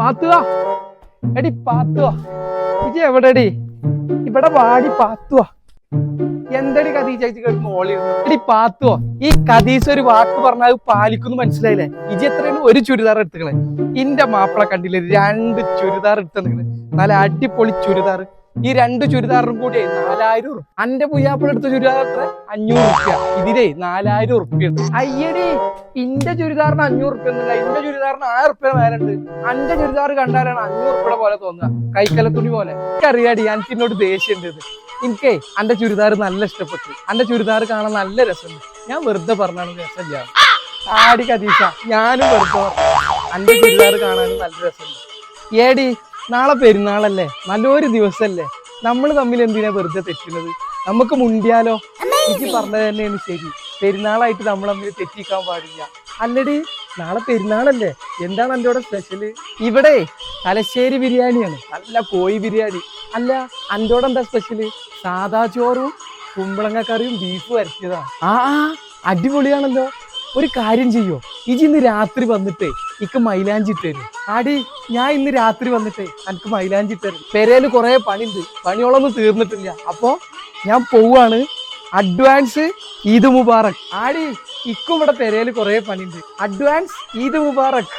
പാത്തുവാ എടി പാത്തുവാ ഇജി എവിടെടി? ഇവിടെ വാടി പാത്തുവാ എന്തടി ഓളിയിരുന്നു എടി പാത്തുവോ ഈ കഥീസ് ഒരു വാക്ക് പറഞ്ഞാൽ പാലിക്കുന്നു മനസ്സിലായില്ലേ? ഇജി എത്രയാണ്? ഒരു ചുരിദാർ എടുത്തുകളെ ഇന്റെ മാപ്പിള കണ്ടില്ലേ? രണ്ട് ചുരിദാർ എടുത്തു നല്ല അടിപൊളി ചുരിദാർ. ഈ രണ്ട് ചുരിദാറിനും കൂടി നാലായിരം ഉറുപ്പ അന്റെ പുയ്യാപ്പിള എടുത്ത ചുരിദാർ എത്ര? അഞ്ഞൂറ് ഉറുപ്പ്യ. ഇതിലേ നാലായിരം ഉറുപ്പ്യ അയ്യടി ഇന്റെ ചുരിദാറിന് അഞ്ഞൂറ് ഉറുപ്പ്യ ഒന്നുമില്ല. ഇന്റെ ചുരിദാറിന് ആയിരം ഉറുപ്പ്യ മേലുണ്ട് അന്റെ ചുരിദാർ കണ്ടാലാണ് അഞ്ഞൂറ് ഉറുപ്പ്യ പോലെ തോന്നുക. കൈക്കല തുണി പോലെ. എനിക്കറിയാടി എനിക്ക് എന്നോട് ദേഷ്യം ഉണ്ട് എനിക്കേ അന്റെ ചുരിദാർ നല്ല ഇഷ്ടപ്പെട്ടു. അന്റെ ചുരിദാർ കാണാൻ നല്ല രസമുണ്ട്. ഞാൻ വെറുതെ പറഞ്ഞാണ് രസമില്ല ആടി കതീഷ ഞാനും വെറുതെ. അന്റെ ചുരിദാർ കാണാനും നല്ല രസമുണ്ട്. ഏടി നാളെ പെരുന്നാളല്ലേ? നല്ലൊരു ദിവസല്ലേ? നമ്മൾ തമ്മിൽ എന്തിനാ വെറുതെ തെറ്റുന്നത്? നമുക്ക് മുണ്ടിയാലോ? എനിക്ക് പറഞ്ഞത് തന്നെയാണ് ശരി. പെരുന്നാളായിട്ട് നമ്മൾ തമ്മിൽ തെറ്റിക്കാൻ പാടില്ല. അല്ലടി നാളെ പെരുന്നാളല്ലേ? എന്താണ് എന്റെ ഇവിടെ സ്പെഷ്യൽ ഇവിടെ തലശ്ശേരി ബിരിയാണിയാണ്. നല്ല കോഴി ബിരിയാണി. അല്ല എന്റെ അവിടെ എന്താ സ്പെഷ്യൽ സാദാ ചോറും കുമ്പളങ്ങ കറിയും ബീഫ് ആ ആ, അടിപൊളിയാണല്ലോ. ഒരു കാര്യം ചെയ്യോ? ഇജി ഇന്ന് രാത്രി വന്നിട്ടേ ഇക്ക് മൈലാഞ്ചി തരും ആടി ഞാൻ ഇന്ന് രാത്രി വന്നിട്ടേ എനിക്ക് മൈലാഞ്ചി തരും പെരേൽ കുറെ പണിയുണ്ട് പണിയോളൊന്നും തീർന്നിട്ടില്ല. അപ്പോ ഞാൻ പോവാണ്. അഡ്വാൻസ് ഈദ് മുബാറക്. ആടി ഇക്കും ഇവിടെ പെരേൽ കുറെ പണിയുണ്ട് അഡ്വാൻസ് ഈദ് മുബാറക്.